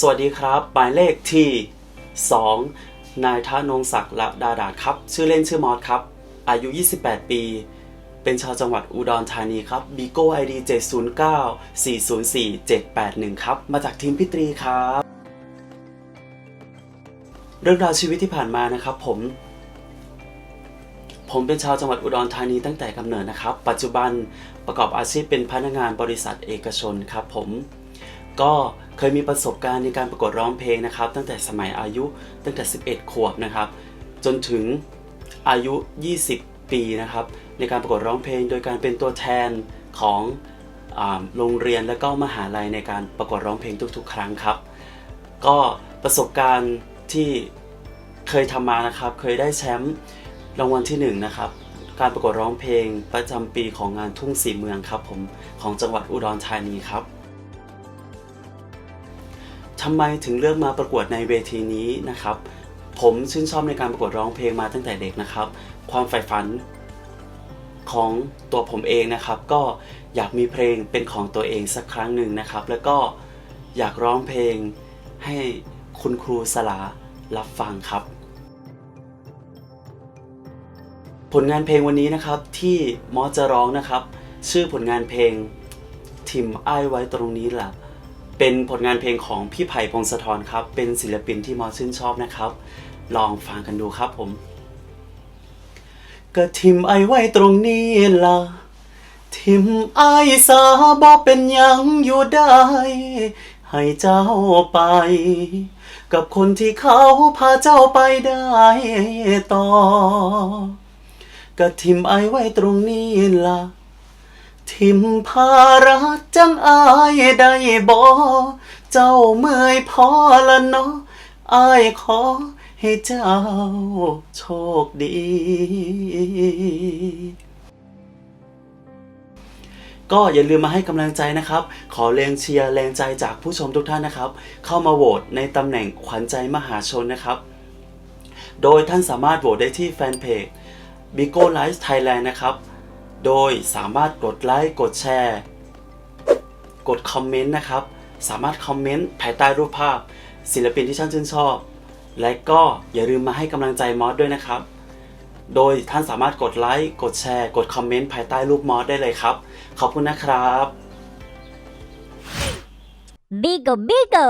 สวัสดีครับหมายเลขที่ 2 นายธนงศักดิ์ละดาดาครับ ชื่อเล่นชื่อมอสครับ อายุ 28 ปี เป็นชาวจังหวัดอุดรธานีครับบีโก้ไอดี709 404 781 ครับ มาจากทีมพิตรีครับ เรื่องราวชีวิตที่ผ่านมานะครับผม ผมเป็นชาวจังหวัดอุดรธานีตั้งแต่กำเนิดนะครับ ปัจจุบันประกอบอาชีพเป็นพนักงานบริษัทเอกชนครับผม ก็เคยมีประสบการณ์ในการประกวดร้องเพลงนะครับ ตั้งแต่สมัยอายุตั้งแต่ 11 ขวบนะครับ จนถึงอายุ 20 ปีนะครับ ในการประกวดร้องเพลง โดยการเป็นตัวแทนของอโรงเรียนและก็มหาลัยในการประกวดร้องเพลงทุกๆ ครั้งครับ ก็ประสบการณ์ที่เคยทำมานะครับ เคยได้แชมป์รางวัลที่หนึ่งนะครับการประกวดร้องเพลงประจำปีของงานทุ่งสีเมืองครับผมของจังหวัดอุดรธานีครับ ทำไมถึงเลือกมาประกวดในเวทีนี้นะครับ ผมชื่นชอบในการประกวดร้องเพลงมาตั้งแต่เด็กนะครับ ความใฝ่ฝันของตัวผมเองนะครับ ก็อยากมีเพลงเป็นของตัวเองสักครั้งหนึ่งนะครับ แล้วก็อยากร้องเพลงให้คุณครูสลารับฟังครับ ผลงานเพลงวันนี้นะครับที่มอสจะร้องนะครับ ชื่อผลงานเพลงทิมอ้ายไว้ตรงนี้แหละ เป็นผลงานเพลงของพี่ไผ่พงศธรครับ เป็นศิลปินที่มอสชื่นชอบนะครับ ลองฟังกันดูครับผมก็ทิมไอไว้ตรงนี้ล่ะ ทิมไอสาบอเป็นยังอยู่ได้ ให้เจ้าไป กับคนที่เขาพาเจ้าไปได้ต่อก็ทิมไอไว้ตรงนี้ล่ะ ทิมภาระจังอายได้บ่เจ้าเมื่อยพอละเนาะอายขอให้เจ้าโชคดี ก็อย่าลืมมาให้กำลังใจนะครับ ขอแรงเชียร์แรงใจจากผู้ชมทุกท่านนะครับ เข้ามาโหวตในตำแหน่งขวัญใจมหาชนนะครับ โดยท่านสามารถโหวตได้ที่แฟนเพจ b i g o Live Thailand นะครับ โดยสามารถกดไลค์กดแชร์ กดคอมเมนต์นะครับ สามารถคอมเมนต์ภายใต้รูปภาพ ศิลปินที่ท่านชื่นชอบ และก็อย่าลืมมาให้กำลังใจมอสด้วยนะครับ โดยท่านสามารถกดไลค์กดแชร์ กดคอมเมนต์ภายใต้รูปมอสได้เลยครับ ขอบคุณนะครับ Bigo Bigo